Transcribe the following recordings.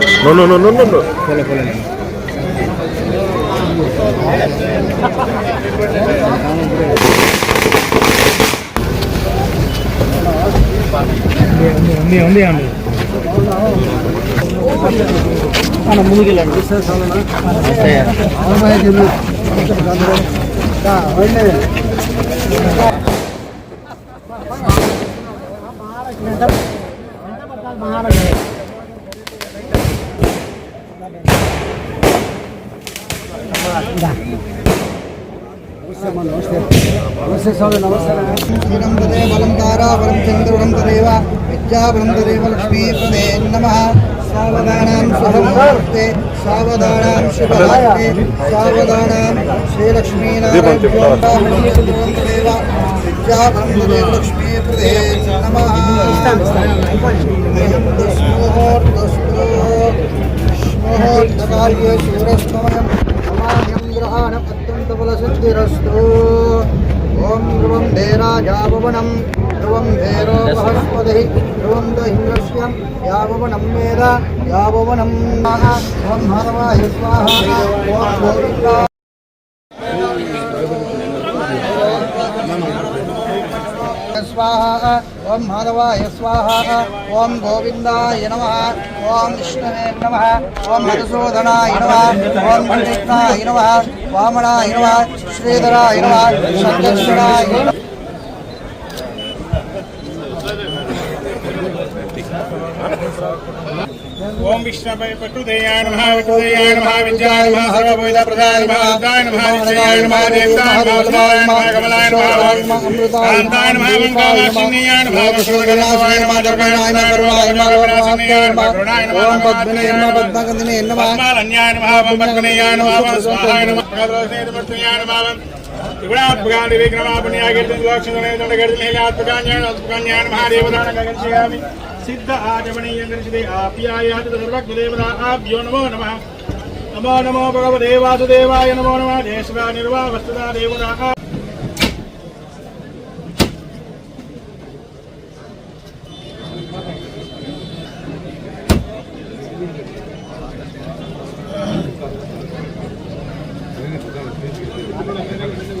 No, no, no, no, no, no. ఉంది ఉంది అండి మన ముందుకెళ్ళండి క్షీరం తదేవ బలం తారాబలం చంద్రుడం తదేవ విద్యాబలం తదేవ లక్ష్మీపదే నమ సావధానాం శుభముహూర్తే సావధానాం శుభహార్తే సావధానాం శ్రీలక్ష్మీనారాయణ తదేవ విద్యాబలం తదేవ లక్ష్మీపదే నమ ముహూర్తకార్యే శూరస్తమయం సమాన్యం గ్రహాణం అత్యంత ఓం ధ్రువం ధేరాజాభవనం ధ్రువం ధేరో బృహస్పతి ధ్రువం దహింద్రస్యం యాభవనం వేద యాభవనం ఓం స్వాహ ఓం గోవిందా స్వాహ ఓం మాధవాయ స్వాహ ఓం గోవిందాయ నమ ఓం విష్ణవే నమ ఓం మధుసూదనాయ నమ ఓం కృష్ణాయ నమ వామనాయ నమ శ్రీధరాయ నమ సంకర్షణాయ నమ ఓం విష్ణవే పట్టుదేయాయ నమః విట్టుదేయాయ నమః విద్యాయ నమః సర్వభూత ప్రదాయ నమః ఉద్దాయ నమః విజయాయ నమః దేవతాయ నమః ఉదాయ నమః కమలాయ నమః కాంతాయ నమః మంగళవాసిన్యాయ నమః వసుగలాయ నమః దుర్గాయ నమః కరుణాయ నమః కరుణాసిన్యాయ నమః కరుణాయ నమః ఓం పద్మనే నమ పద్మగంధనే నమ పద్మాలన్యాయ నమః పద్మకనయాయ నమః స్వాహాయ నమః భగవద్గీతమూర్తయాయ నమః త్రిగుణాత్మకాని విగ్రహాపుణ్యాగీర్తి లోక్షణాత్మకాన్యాయ ఆత్మకాన్యాయ నమః దేవదాన సిద్ధ ఆచమనీయ గణిషదే ఆప్యాయాతి సర్వజ్ఞదేవతా ఆభ్యో నమో నమః నమో నమో భగవదే వాసుదేవాయ నమో నమ దేశదా నిర్వా వస్తుదా you.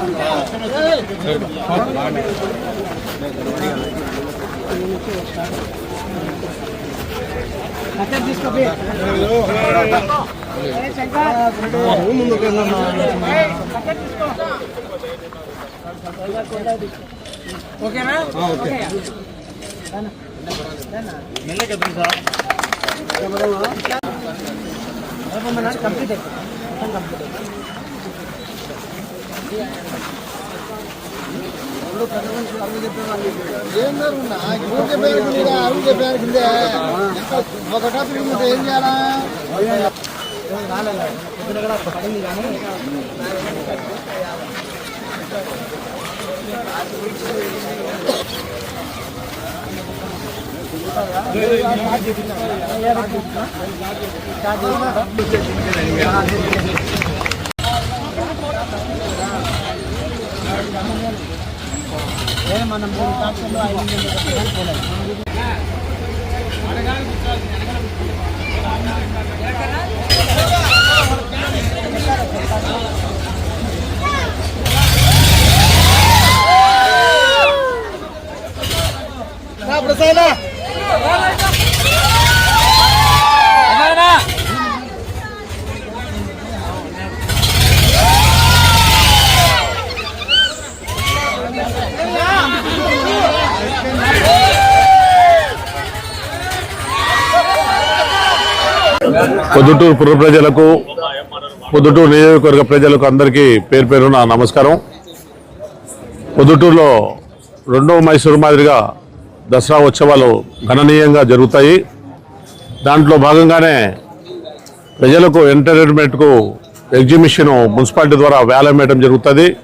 బాబు ఫోటో అయ్యే తీసుకో కంప్లీట్ కంప్లీట్ ఒక టాపిక్ ఉంటే ఏం చేయాలా రాలేదు ఇప్పుడు కూడా పడింది కానీ మనం మూడు టాక్టర్లు ఐదు వందలు పోలేదు. అడగాలి పొద్దుటూరు పుర ప్రజలకు పొద్దుటూరు నియోజకవర్గ ప్రజలకు అందరికీ పేరు పేరున నమస్కారం. పొద్దుటూరులో రెండవ మైసూరు మాదిరిగా దసరా ఉత్సవాలు గణనీయంగా జరుగుతాయి. దాంట్లో భాగంగానే ప్రజలకు ఎంటర్టైన్మెంట్కు ఎగ్జిబిషన్ మున్సిపాలిటీ ద్వారా వేలం జరుగుతుంది.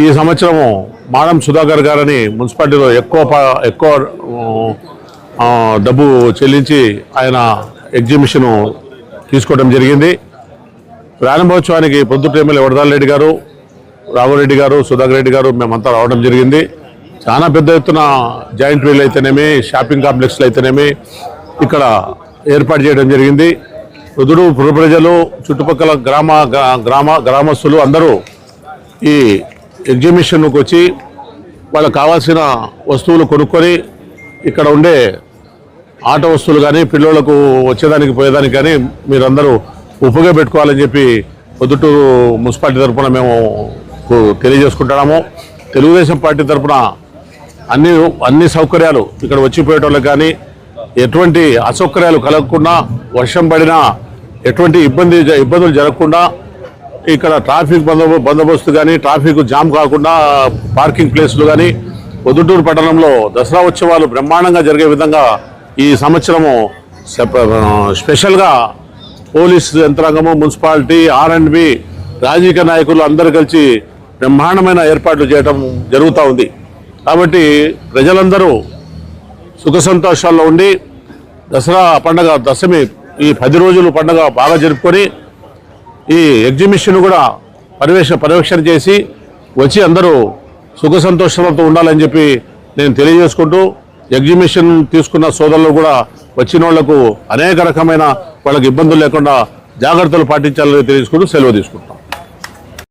ఈ సంవత్సరము మాడం సుధాకర్ గారని మున్సిపాలిటీలో ఎక్కువ ప- ఎక్కువ డబ్బు చెల్లించి ఆయన ఎగ్జిబిషన్ తీసుకోవడం జరిగింది. ప్రారంభోత్సవానికి పొద్దుట ఎమ్మెల్యే వడదాల్ రెడ్డి గారు రాఘవరెడ్డి గారు సుధాకర్ రెడ్డి గారు మేమంతా రావడం జరిగింది. చాలా పెద్ద ఎత్తున జాయింట్ వీల్ అయితేనేమి షాపింగ్ కాంప్లెక్స్లు అయితేనేమి ఇక్కడ ఏర్పాటు చేయడం జరిగింది. రుదుడు పుర ప్రజలు చుట్టుపక్కల గ్రామ గ్రామ గ్రామస్తులు అందరూ ఈ ఎగ్జిబిషన్కు వచ్చి వాళ్ళకు కావాల్సిన వస్తువులు కొనుక్కొని ఇక్కడ ఉండే ఆట వస్తువులు కానీ పిల్లలకు వచ్చేదానికి పోయేదానికి కానీ మీరందరూ ఉపయోగ పెట్టుకోవాలని చెప్పి పొద్దుటూరు మున్సిపాలిటీ తరఫున మేము తెలియజేసుకుంటున్నాము. తెలుగుదేశం పార్టీ తరఫున అన్ని అన్ని సౌకర్యాలు ఇక్కడ వచ్చిపోయేటోళ్ళకి కానీ ఎటువంటి అసౌకర్యాలు కలగకుండా వర్షం పడినా ఎటువంటి ఇబ్బంది ఇబ్బందులు జరగకుండా ఇక్కడ ట్రాఫిక్ బందోబ బందోబస్తు కానీ ట్రాఫిక్ జామ్ కాకుండా పార్కింగ్ ప్లేస్లు కానీ పొద్దుటూరు పట్టణంలో దసరా ఉత్సవాలు బ్రహ్మాండంగా జరిగే విధంగా ఈ సంవత్సరము స్పెషల్గా పోలీస్ యంత్రాంగము మున్సిపాలిటీ ఆర్ అండ్ బి రాజకీయ నాయకులు అందరూ కలిసి బ్రహ్మాండమైన ఏర్పాట్లు చేయటం జరుగుతూ ఉంది. కాబట్టి ప్రజలందరూ సుఖ సంతోషాల్లో ఉండి దసరా పండగ దశమి ఈ పది రోజులు పండగ బాగా జరుపుకొని ఈ ఎగ్జిబిషన్ కూడా పర్యవేక్ష పర్యవేక్షణ చేసి వచ్చి అందరూ సుఖ సంతోషాలతో ఉండాలని చెప్పి నేను తెలియజేసుకుంటూ ఎగ్జిబిషన్ తీసుకున్న సోదరులు కూడా వచ్చిన వాళ్ళకు అనేక రకమైన వాళ్ళకి ఇబ్బందులు లేకుండా జాగ్రత్తలు పాటించాలని తెలుసుకుంటూ సెలవు తీసుకుంటాం